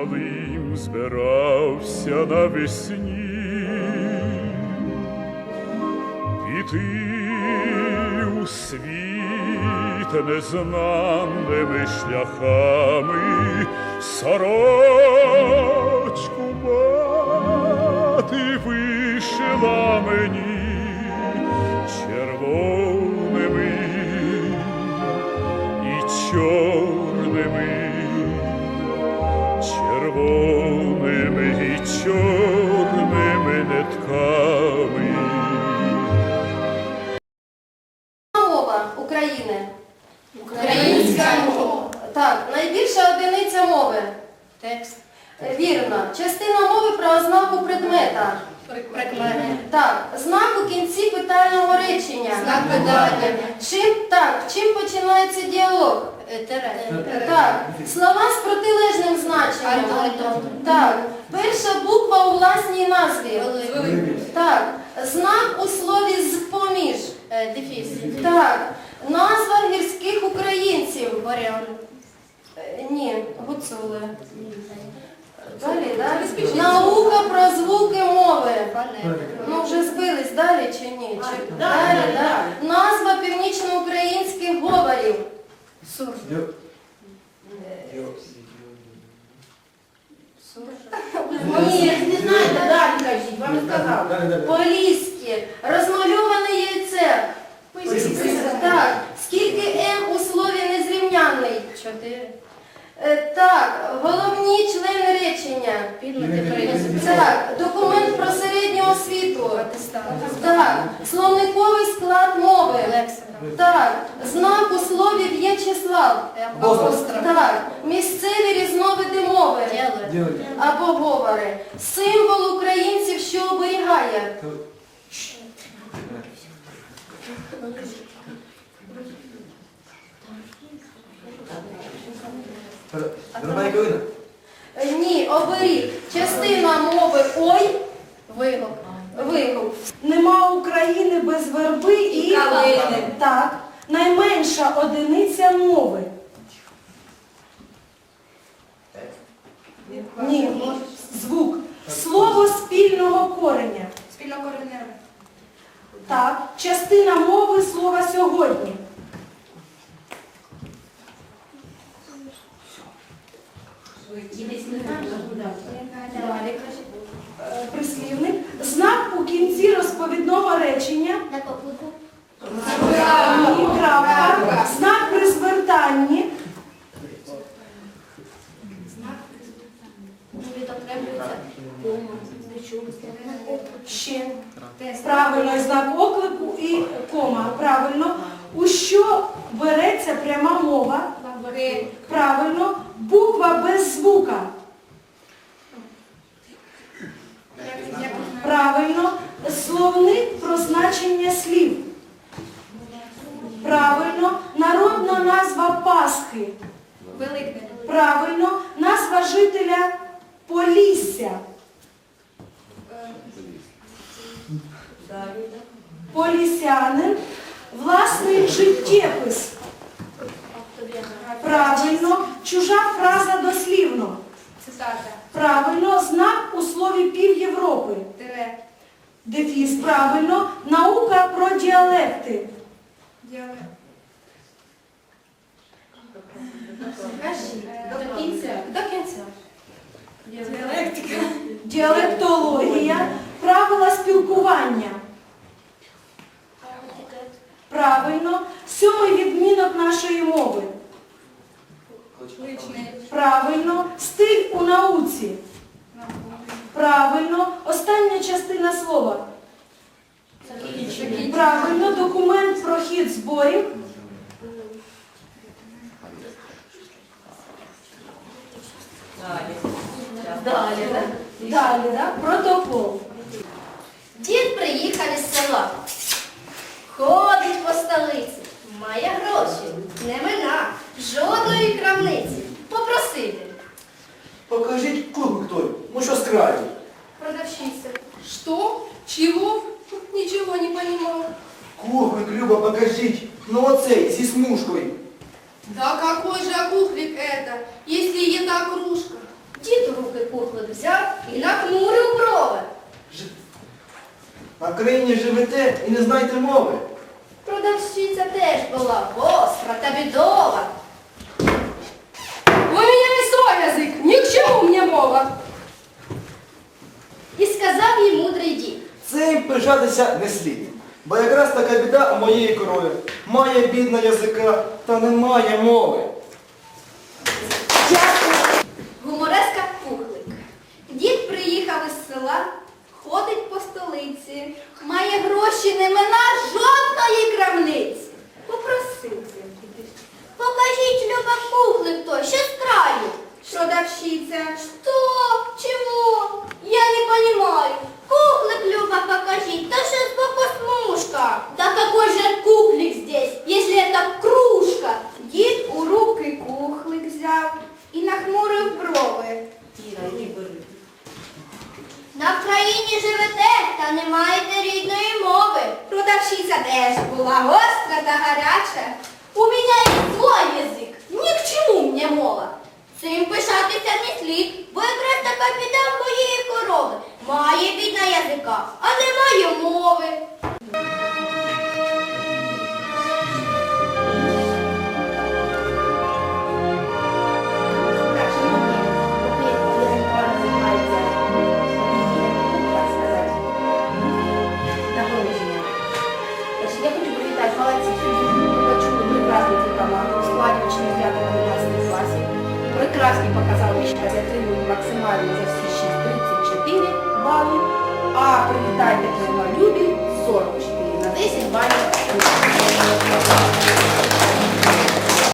малим збирався навесні, піти у світ незнаними шляхами, сорочку мати вишила мені Частина мови про ознаку предмета. Прикмети. Так, знак у кінці питального речення. Знак питання. Чим так, чим починається діалог? Е, Тере. Так, слова з протилежним значенням. Так, перша буква у власній назві. Так, знак у слові з поміж. Е, Дефіс. Так, назва гірських українців. Варіант. Е, Ні, гуцули. Далі, далі. Наука про звуки мови. Ну вже збились далі чи ні? Чи... Далі, далі. Назва північноукраїнських говорів. Сур. Ні, Не знаєте, далі кажіть, вам не сказав. Поліські. Розмальоване яйце. Так, скільки М у слові незрівнянний? Чотири. Е, Так, головні члени речення. Так, документ про середню освіту. Так, словниковий склад мови. Так, знак у слові В'ячеслав. Апостроф. Так, місцеві різновиди мови або говори. Символ українців, що оберігає. Калина. Е, Ні, оберіг. Частина мови ой, Вигук. вигук. Нема України без верби і калини. Так. Найменша одиниця мови. Ні, звук. Слово спільного кореня. Спільнокореневе. Так. Частина мови слова сьогодні. Прислівник. Знак у кінці розповідного речення. Ні, крапка. Знак при звертанні. Кому. Ще. Правильно, знак оклику і кома. Правильно. У що береться пряма мова? Правильно. Буква без звука. Правильно. Словник про значення слів. Правильно. Народна назва Пасхи. Правильно. Назва жителя Полісся. Полісянин. Власний життєпис. Правильно. Чужа фраза дослівно. Цитата. Правильно. Знак у слові пів Європи. Тире. Дефіс. Правильно. Наука про діалекти. Діалект. До кінця. До кінця. Діалектика. Діалектологія. Правила спілкування. Правильно. Сьомий відмінок нашої мови. Правильно. Стиль у науці. Правильно. Остання частина слова. Правильно. Документ про хід зборів. Далі, так? Далі, да? протокол. Покажіть курку той, мы что с краю? Продавщиця. Что? Чего? Ничего не понимала. Курник, Люба, покажіть. Ну оцей, зі смужкою. Да какой же окухлик это, если еда кружка? Дід у руки кухлик взяв і нахмурив брови. На країні живете і не знаєте мови. Продавщиця теж була гостра та бідова. Мне мова. І сказав їй мудрий дід. Цим пишатися не слід. Бо якраз така біда у моєї крові. Має бідна язика, та немає мови. Гумореска Кухлик. Дід приїхав із села, ходить по столиці, має гроші не мина жодної крамниці. Попросив дід. Покажіть, Люба, Кухлик той, що з краю. Продавщиця. Что? Чего? Я не понимаю. Кухлик, Люба, покажите. Да что сбоку смушка? Да какой же кухлик здесь, если это кружка? Дід у руки кухлик взяв і нахмурив брови. На країні живете та не маєте рідної мови. Продавщиця теж була гостра та гаряча. У меня есть свой язык, ни к чему мне мова. Цим пишатися не слід, бо якраз така моєї корови. Має бідна язика, а не має мови. Раз не показали, що я затримують максимально за всі 6 34 бали, а привітайте Любі 44 на 10 балів.